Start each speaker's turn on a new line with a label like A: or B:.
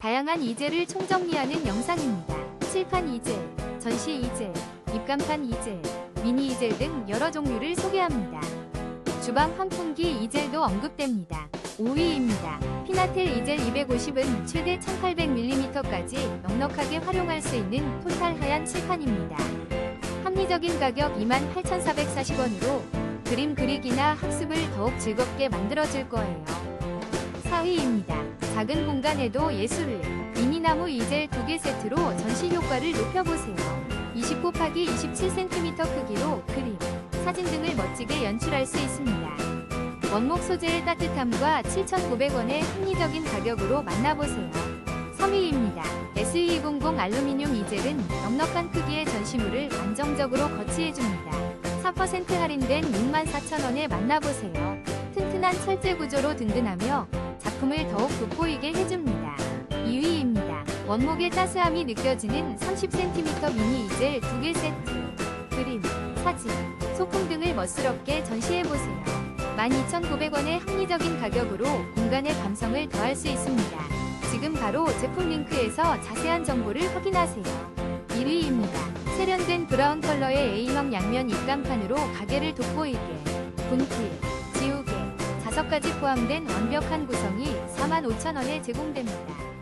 A: 다양한 이젤을 총정리하는 영상입니다. 칠판 이젤, 전시 이젤, 입간판 이젤, 미니 이젤 등 여러 종류를 소개합니다. 주방 환풍기 이젤도 언급됩니다. 5위입니다. 피나텔 이젤 250은 최대 1800mm까지 넉넉하게 활용할 수 있는 토탈 하얀 칠판입니다. 합리적인 가격 28,440원으로 그림 그리기나 학습을 더욱 즐겁게 만들어줄 거예요. 4위입니다. 작은 공간에도 예술을 미니나무 이젤 2개 세트로 전시 효과를 높여보세요. 20 곱하기 27cm 크기로 그림, 사진 등을 멋지게 연출할 수 있습니다. 원목 소재의 따뜻함과 7,900원의 합리적인 가격으로 만나보세요. 3위입니다. SE200 알루미늄 이젤은 넉넉한 크기의 전시물을 안정적으로 거치해줍니다. 4% 할인된 64,000원에 만나보세요. 튼튼한 철제 구조로 든든하며 작품을 더욱 돋보이게 해줍니다. 2위입니다. 원목의 따스함이 느껴지는 30cm 미니 이젤 2개 세트. 그림, 사진, 소품 등을 멋스럽게 전시해보세요. 12,900원의 합리적인 가격으로 공간의 감성을 더할 수 있습니다. 지금 바로 제품 링크에서 자세한 정보를 확인하세요. 1위입니다. 세련된 브라운 컬러의 A형 양면 입간판으로 가게를 돋보이게. 분필, 자석까지 포함된 완벽한 구성이 45,000원에 제공됩니다.